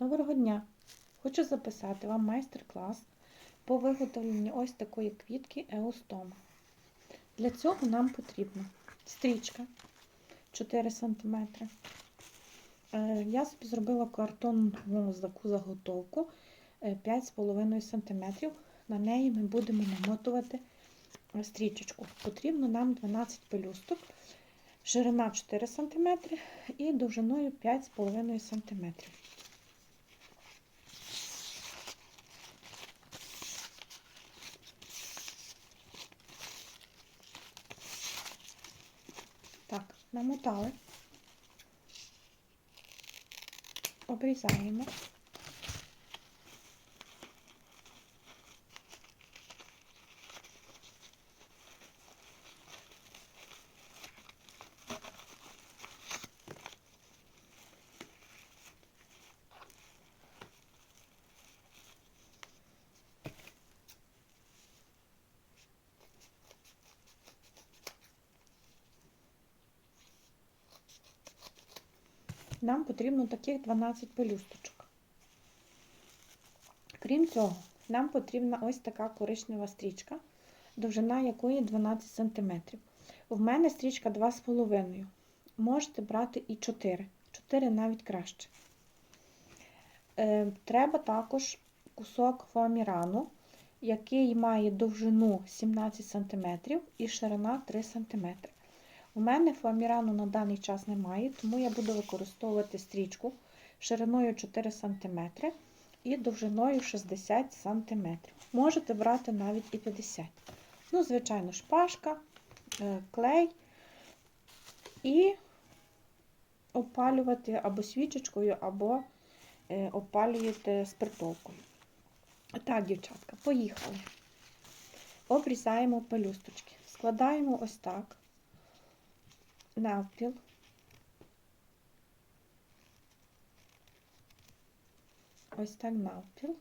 Доброго дня! Хочу записати вам майстер-клас по виготовленню ось такої квітки еустома. Для цього нам потрібна стрічка 4 см. Е, Я собі зробила картонну таку заготовку е, 5,5 см. На неї ми будемо намотувати е, стрічечку. Потрібно нам 12 пелюсток, ширина 4 см і довжиною 5,5 см. Так, намотали, обрізаємо. Нам потрібно таких 12 пелюсточок. Крім цього, нам потрібна ось така коричнева стрічка, довжина якої 12 см. В мене стрічка 2,5 Можете брати і 4, 4 навіть краще. Е, Треба також кусок фоамірану, який має довжину 17 см і ширина 3 см. У мене фоамірану на даний час немає, тому я буду використовувати стрічку шириною 4 см і довжиною 60 см. Можете брати навіть і 50 Ну, звичайно, шпажка, е, клей і опалювати або свічечкою, або е, опалюєте спиртовкою. Так, дівчатка, поїхали. Обрізаємо пелюсточки. Складаємо ось так навпіл. Ось так навпіл.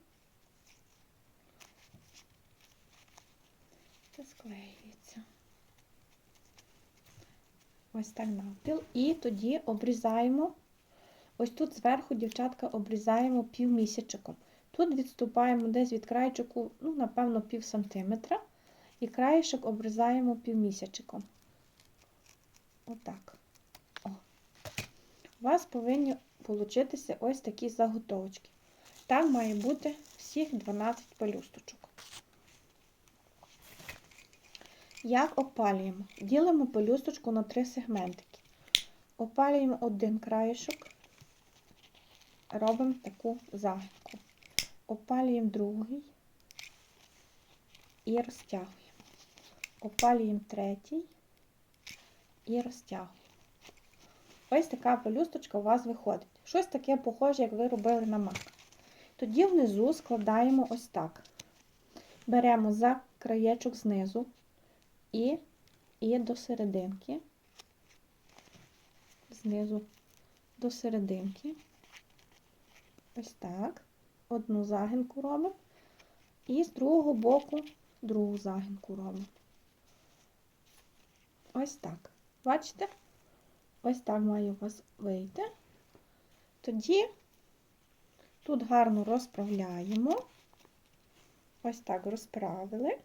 Це склеюється. Ось так навпіл. І тоді обрізаємо, ось тут зверху, дівчатка, обрізаємо півмісячиком. Тут відступаємо десь від крайчику, ну, напевно, пів сантиметра. І краєшок обрізаємо півмісячиком. Отак. О. У вас повинні получитися ось такі заготовочки. Там має бути всіх 12 пелюсточок. Як опалюємо? Ділимо пелюсточку на три сегментики. Опалюємо один краєшок, робимо таку загинку. Опалюємо другий і розтягуємо. Опалюємо третій і розтягуємо. Ось така пелюсточка у вас виходить. Щось таке похоже, як ви робили на мак. Тоді внизу складаємо ось так. Беремо за краєчок знизу і, і до серединки, знизу до серединки. Ось так. Одну загинку робимо. І з другого боку другу загинку робимо. Ось так. Бачите? Ось так має у вас вийти. Тоді тут гарно розправляємо. Ось так розправили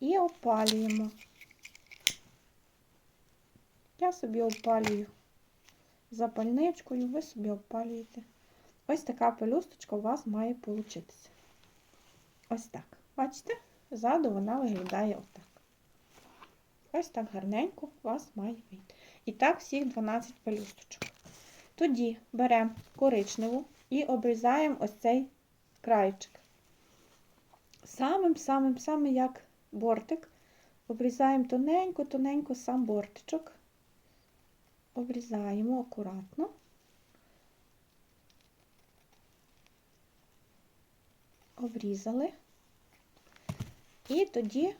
і опалюємо. Я собі опалюю запальничкою, ви собі опалюєте. Ось така пелюсточка у вас має получитися. Ось так. Бачите? Ззаду вона виглядає отак. Ось так гарненько у вас має вийти. І так, всіх 12 пелюсточок. Тоді беремо коричневу і обрізаємо ось цей крайчик. Самим-самим-самим, як бортик, обрізаємо тоненько-тоненько сам бортичок. Обрізаємо акуратно. Обрізали. І тоді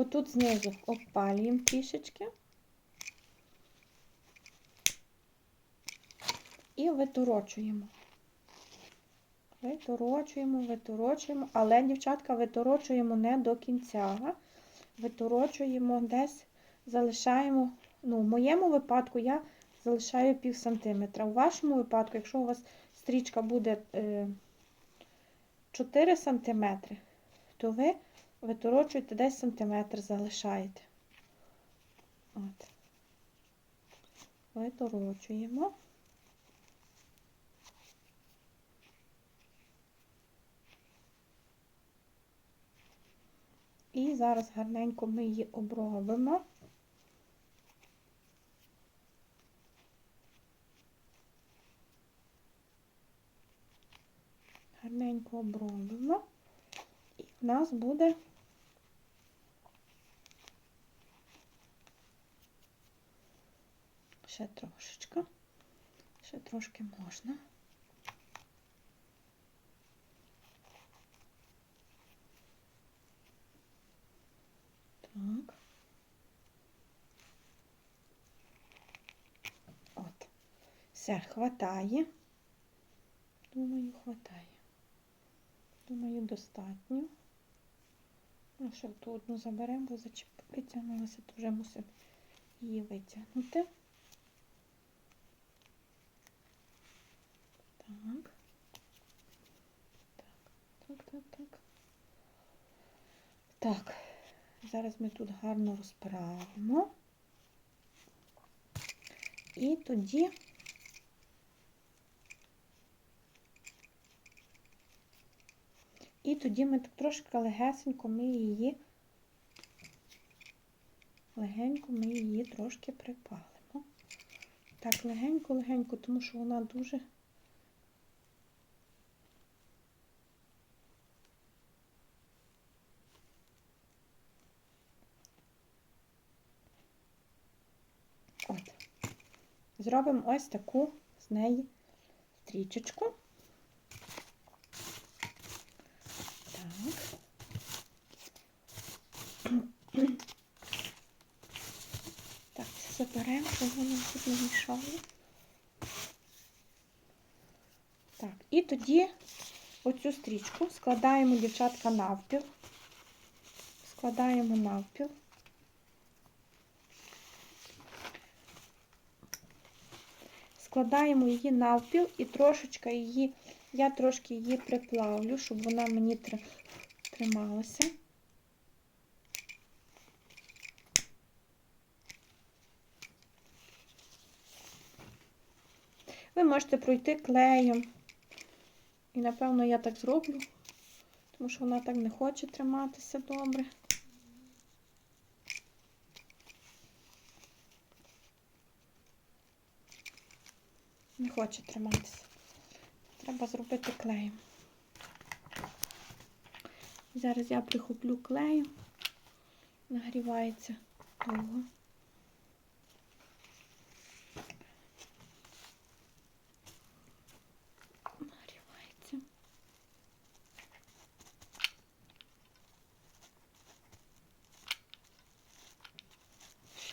отут знизу обпалюємо трішечки і виторочуємо. Виторочуємо, виторочуємо, але, дівчатка, виторочуємо не до кінця. Виторочуємо десь, залишаємо, ну, в моєму випадку я залишаю пів сантиметра. У вашому випадку, якщо у вас стрічка буде е, 4 см, то ви виторочуєте 10 см, залишаєте. От. Виторочуємо. І зараз гарненько ми її обробимо. Гарненько обробимо. І в нас буде ще трошечка, ще трошки можна. Так. От. Все, хватає. Думаю, хватає. Думаю, достатньо. Ну, ще ту одну заберемо, бо зачеп... витягнулася, то вже мусимо її витягнути. Так. Так, так, так, так. Так. Зараз ми тут гарно розправимо. І тоді і тоді ми так трошки легесенько ми її, легенько ми її трошки припалимо. Так, легенько-легенько, тому що вона дуже От. Зробимо ось таку з неї стрічечку. Так. Так, заберемо, щоб воно тут не мішало. Так, і тоді оцю стрічку складаємо, дівчатка, навпіл. Складаємо навпіл. Складаємо її навпіл і трошечки її, я трошки її приплавлю, щоб вона мені трималася. Ви можете пройти клеєм. І, напевно, я так зроблю, тому що вона так не хоче триматися добре. Не хоче триматися. Треба зробити клеєм. Зараз я прихоплю клею, нагрівається довго.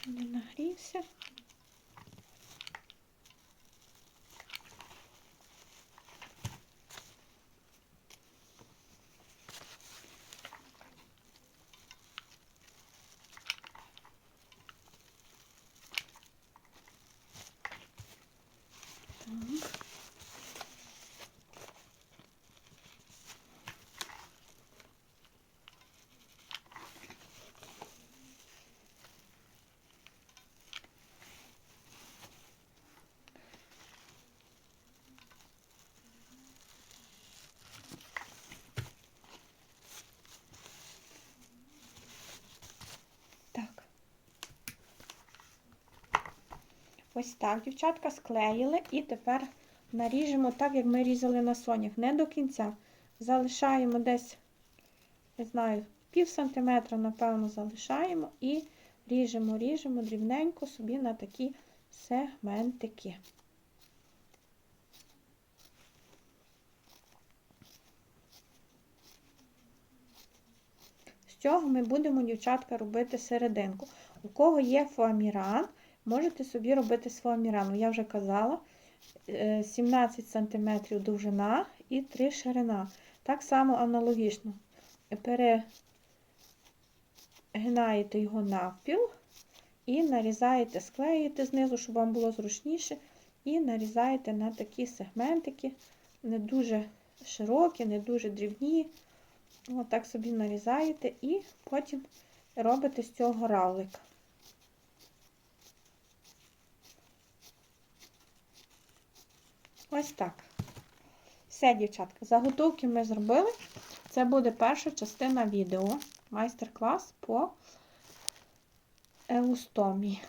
Не нагрівся. Так. Так. Ось так, дівчатка, склеїли і тепер наріжемо так, як ми різали на сонях. Не до кінця. Залишаємо десь, не знаю, пів сантиметра, напевно, залишаємо і ріжемо, ріжемо дрібненько собі на такі сегментики. З цього ми будемо, дівчатка, робити серединку. У кого є фоаміран, можете собі робити з фоамірану. Я вже казала, 17 см довжина і 3 ширина. Так само аналогічно. Перегинаєте його навпіл і нарізаєте, склеїте знизу, щоб вам було зручніше, і нарізаєте на такі сегментики не дуже широкі, не дуже дрібні. Отак собі нарізаєте і потім робите з цього равлик. Ось так. Все, дівчатка, заготовки ми зробили. Це буде перша частина відео. Майстер-клас по еустомії.